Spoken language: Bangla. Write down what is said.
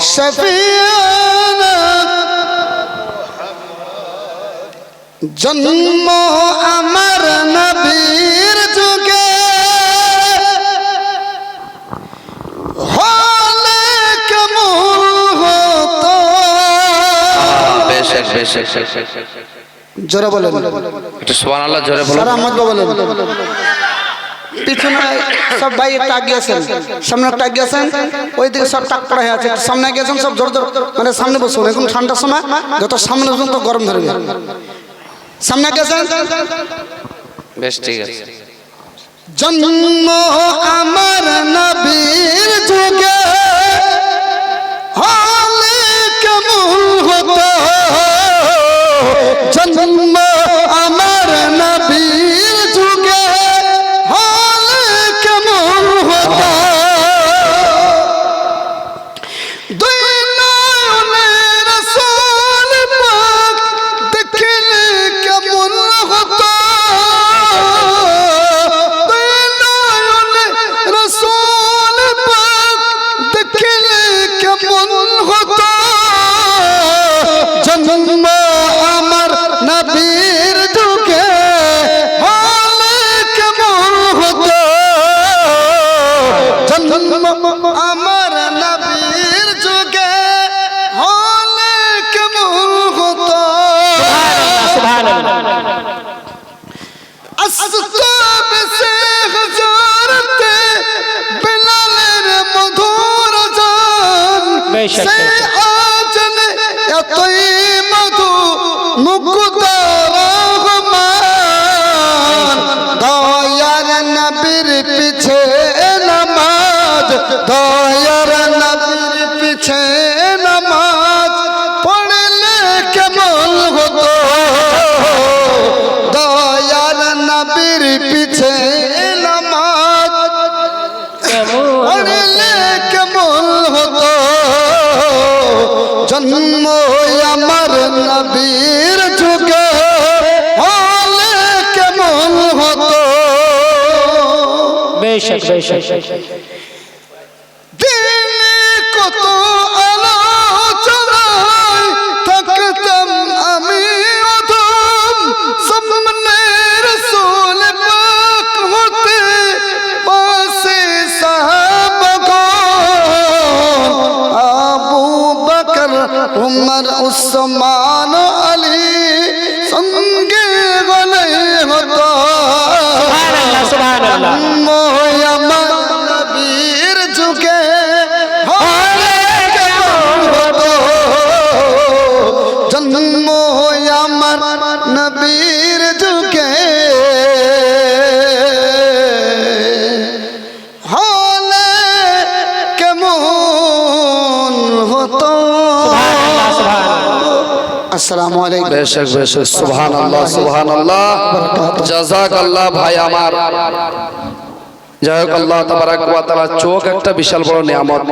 শফিয়ানা। জন্ম আমার নবীর যুগে। হলে কেমন হতো? জোরে বলেন। একটু সোহান আল্লাহ জোরে বলুন। সারা মত বলেন। পিছনে সব ভাই একটা গিয়েছেন সামনে একটা গিয়েছেন ওই দিকে সব টাক পড়া হয়ে আছে। সামনে গিয়েছেন সব জোর জোর। মানে সামনে বসুন এখন ঠান্ডার সময় যত সামনে বসুন তো গরম ধরবে। সামনে গিয়েছেন বেশ ঠিক আছে। জন্ম আমার নবীর যুগে হলে কেমন হতো? জন্ম আসতাব সে হজরতে বিলালের মধুর জান সে। আজন এতই মধু মুকুতার রহমান দয়ার নবীর পিছে নামাজ দয়ার জন্ম আমার নবীর যুগে। হলে কেমন হতো? বেশক বেশক উমর উসমান আসসালামু আলাইকুম। বেশক বেশক, সুবহানাল্লাহ সুবহানাল্লাহ। জাযাকাল্লাহ ভাই আমার। যাই হোক, আল্লাহ তাবারাক ওয়া তাআলা চোখ একটা বিশাল বড় নিয়ামত।